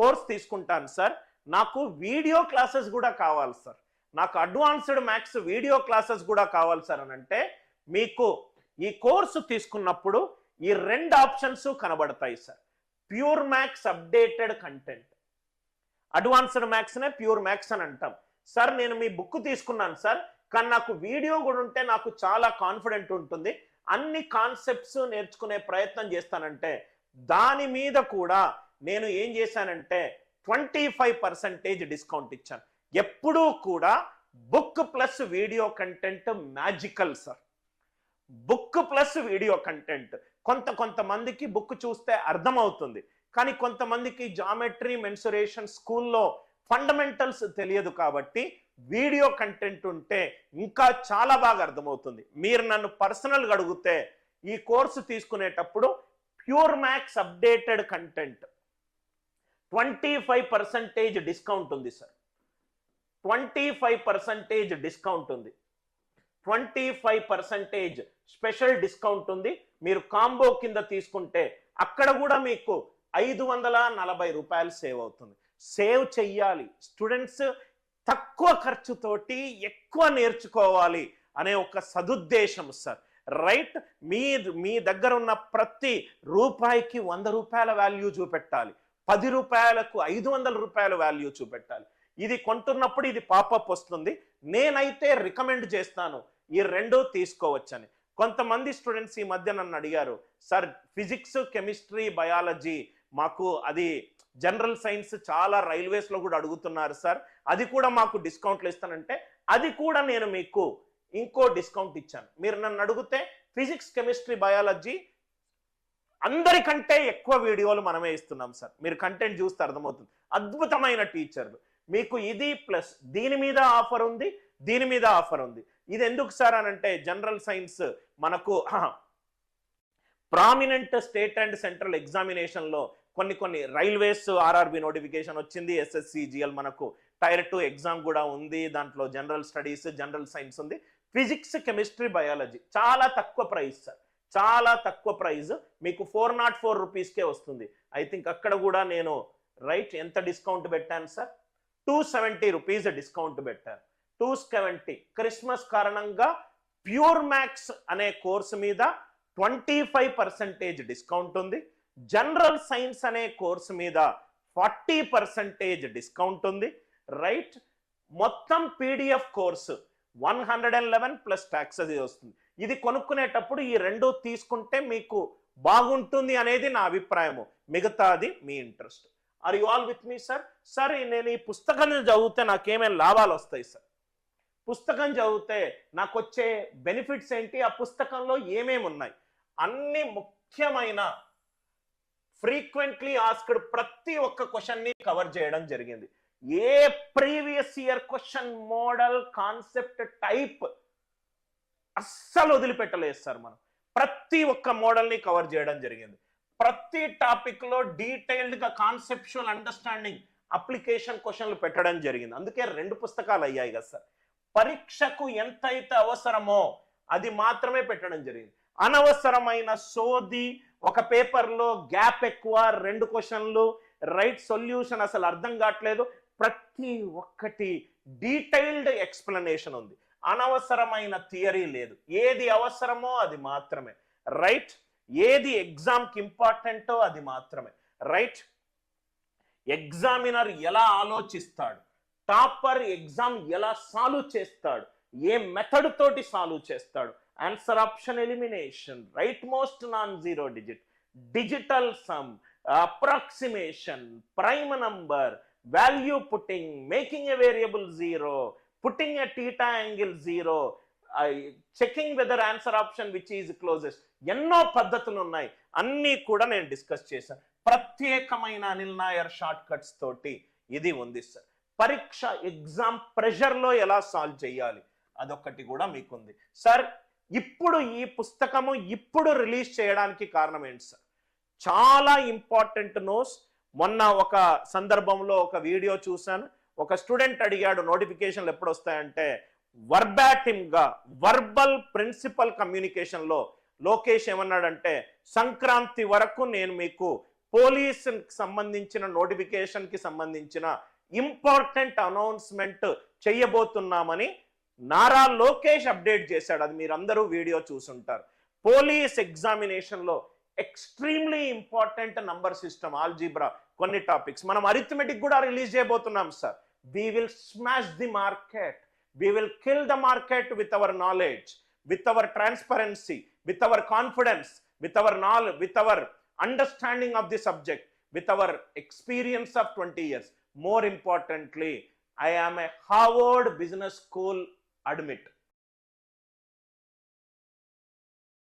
Course తీసుకుంటాను sir. నాకు video classes కూడా కావాలి సార్. నాకు అడ్వాన్స్డ్ మ్యాథ్స్ వీడియో క్లాసెస్ కూడా కావాలి సార్ అని అంటే మీకు ఈ కోర్సు తీసుకున్నప్పుడు ఈ రెండు ఆప్షన్స్ కనబడతాయి sir. Pure maths updated content. Advanced మ్యాథ్స్నే pure maths అని అంటాం. సార్ నేను మీ బుక్ తీసుకున్నాను సార్ కానీ నాకు వీడియో కూడా ఉంటే నాకు చాలా కాన్ఫిడెంట్ ఉంటుంది. అన్ని కాన్సెప్ట్స్ నేర్చుకునే ప్రయత్నం చేస్తానంటే దాని మీద కూడా నేను ఏం చేశానంటే ట్వంటీ ఫైవ్ పర్సెంటేజ్ డిస్కౌంట్ ఇచ్చాను. ఎప్పుడూ కూడా book plus video content magical sir. Book plus video content. కొంత కొంతమందికి బుక్ చూస్తే అర్థమవుతుంది. కానీ కొంతమందికి జామెట్రీ మెన్సురేషన్ స్కూల్లో ఫండమెంటల్స్ తెలియదు కాబట్టి వీడియో కంటెంట్ ఉంటే ఇంకా చాలా బాగా అర్థమవుతుంది. మీరు నన్ను పర్సనల్గా అడిగితే ఈ కోర్సు తీసుకునేటప్పుడు pure maths updated content. Twenty five percentage discount ఉంది sir. Twenty five percentage discount ఉంది. Twenty five percentage special discount ఉంది. మీరు కాంబో కింద తీసుకుంటే అక్కడ కూడా మీకు ఐదు వందల నలభై రూపాయలు సేవ్ అవుతుంది. సేవ్ చెయ్యాలి. స్టూడెంట్స్ తక్కువ ఖర్చుతోటి ఎక్కువ నేర్చుకోవాలి అనే ఒక సదుద్దేశం సార్. రైట్? మీ మీ దగ్గర ఉన్న ప్రతి రూపాయికి వంద రూపాయల వాల్యూ చూపెట్టాలి. పది రూపాయలకు ఐదు వందల రూపాయల వాల్యూ చూపెట్టాలి. ఇది కొంటున్నప్పుడు ఇది పాపప్ వస్తుంది. నేనైతే రికమెండ్ చేస్తాను ఈ రెండు తీసుకోవచ్చని. కొంతమంది స్టూడెంట్స్ ఈ మధ్య నన్ను అడిగారు సార్ ఫిజిక్స్ కెమిస్ట్రీ బయాలజీ మాకు అది జనరల్ సైన్స్ చాలా రైల్వేస్లో కూడా అడుగుతున్నారు సార్. అది కూడా మాకు డిస్కౌంట్లు ఇస్తానంటే అది కూడా నేను మీకు ఇంకో డిస్కౌంట్ ఇచ్చాను. మీరు నన్ను అడిగితే ఫిజిక్స్ కెమిస్ట్రీ బయాలజీ అందరికంటే ఎక్కువ వీడియోలు మనమే ఇస్తున్నాం సార్. మీరు కంటెంట్ చూస్తే అర్థమవుతుంది. అద్భుతమైన టీచర్లు మీకు ఇది ప్లస్ దీని మీద ఆఫర్ ఉంది దీని మీద ఆఫర్ ఉంది. ఇది ఎందుకు సార్ అని అంటే జనరల్ సైన్స్ మనకు ప్రామినెంట్ స్టేట్ అండ్ సెంట్రల్ ఎగ్జామినేషన్లో కొన్ని కొన్ని రైల్వేస్ ఆర్ఆర్బి నోటిఫికేషన్ వచ్చింది ఎస్ఎస్సిజిఎల్ మనకు. టైర్ టూ ఎగ్జామ్ కూడా ఉంది దాంట్లో జనరల్ స్టడీస్ జనరల్ సైన్స్ ఉంది. ఫిజిక్స్ కెమిస్ట్రీ బయాలజీ చాలా తక్కువ ప్రైస్ సార్. చాలా తక్కువ ప్రైజ్ మీకు ఫోర్ నాట్ ఫోర్ రూపీస్కే వస్తుంది. ఐ థింక్ అక్కడ కూడా నేను రైట్ ఎంత డిస్కౌంట్ పెట్టాను sir? Two seventy rupees discount పెట్టాను. టూ సెవెంటీ క్రిస్మస్ కారణంగా ప్యూర్ మ్యాక్స్ అనే కోర్సు మీద ట్వంటీ ఫైవ్ పర్సెంటేజ్ డిస్కౌంట్ ఉంది. జనరల్ సైన్స్ అనే కోర్సు మీద ఫార్టీ పర్సెంటేజ్ డిస్కౌంట్ ఉంది. రైట్. మొత్తం PDF course one hundred and eleven plus taxes వస్తుంది. ఇది కొనుక్కునేటప్పుడు ఈ రెండు తీసుకుంటే మీకు బాగుంటుంది అనేది నా అభిప్రాయము. మిగతాది మీ interest. Are you all with me sir sir నేను ఈ పుస్తకం చదివితే నాకేమేమి లాభాలు వస్తాయి సార్ పుస్తకం చదివితే నాకు వచ్చే బెనిఫిట్స్ ఏంటి? ఆ పుస్తకంలో ఏమేమి ఉన్నాయి? అన్ని ముఖ్యమైన ఫ్రీక్వెంట్లీ ఆస్క్డ్ ప్రతి ఒక్క క్వశ్చన్ని కవర్ చేయడం జరిగింది. ఏ previous year question model concept type అస్సలు వదిలిపెట్టలేదు సార్ మనం. ప్రతి ఒక్క మోడల్ని కవర్ చేయడం జరిగింది. ప్రతి టాపిక్లో డీటెయిల్డ్గా కాన్సెప్షువల్ కాన్సెప్చువల్ అండర్స్టాండింగ్ అప్లికేషన్ క్వశ్చన్లు పెట్టడం జరిగింది. అందుకే రెండు పుస్తకాలు అయ్యాయి కదా సార్. పరీక్షకు ఎంతైతే అవసరమో అది మాత్రమే పెట్టడం జరిగింది. అనవసరమైన సోది ఒక పేపర్లో గ్యాప్ ఎక్కువ రెండు క్వశ్చన్లు రైట్ సొల్యూషన్ అసలు అర్థం కావట్లేదు. ప్రతి ఒక్కటి డీటెయిల్డ్ ఎక్స్ప్లెనేషన్ ఉంది. అనవసరమైన థియరీ లేదు. ఏది అవసరమో అది మాత్రమే. రైట్ ఏది ఎగ్జామ్కి ఇంపార్టెంటో అది మాత్రమే. రైట్ ఎగ్జామినర్ ఎలా ఆలోచిస్తాడు? టాపర్ ఎగ్జామ్ ఎలా సాల్వ్ చేస్తాడు? ఏ మెథడ్ తోటి సాల్వ్ చేస్తాడు? Answer option elimination right most non zero digit digital sum approximation prime number value putting making a variable zero putting a theta angle zero checking whether answer option which is closest ఎన్నో పద్ధతులు ఉన్నాయి అన్నీ కూడా నేను discuss చేశాను. ప్రత్యేకమైన Anil Nair short cuts తోటి ఇది ఉంది సార్ పరీక్ష ఎగ్జామ్ ప్రెషర్లో ఎలా సాల్వ్ చేయాలి? అదొకటి కూడా మీకుంది. సార్ ఇప్పుడు ఈ పుస్తకము ఇప్పుడు రిలీజ్ చేయడానికి కారణం ఏంటి సార్ చాలా ఇంపార్టెంట్ నోస్ మొన్న ఒక సందర్భంలో ఒక వీడియో చూశాను. ఒక స్టూడెంట్ అడిగాడు నోటిఫికేషన్లు ఎప్పుడు వస్తాయంటే వర్బాటిమ్గా వర్బల్ ప్రిన్సిపల్ కమ్యూనికేషన్లో లోకేష్ ఏమన్నాడంటే సంక్రాంతి వరకు నేను మీకు పోలీస్ సంబంధించిన నోటిఫికేషన్కి సంబంధించిన ఇంపార్టెంట్ అనౌన్స్మెంట్ చేయబోతున్నామని నారా లోకేష్ అప్డేట్ చేశాడు. అది మీరందరూ వీడియో చూసుంటారు. పోలీస్ ఎగ్జామినేషన్లో extremely important number system algebra కొన్ని టాపిక్స్. మనం అరిథమెటిక్ కూడా రిలీజ్ చేయబోతున్నాం sir. we will smash the market. We will kill the market with our knowledge, with our transparency, with our confidence, with our knowledge, with our understanding of the subject, with our experience of 20 years. More importantly, I am a Harvard Business School admit.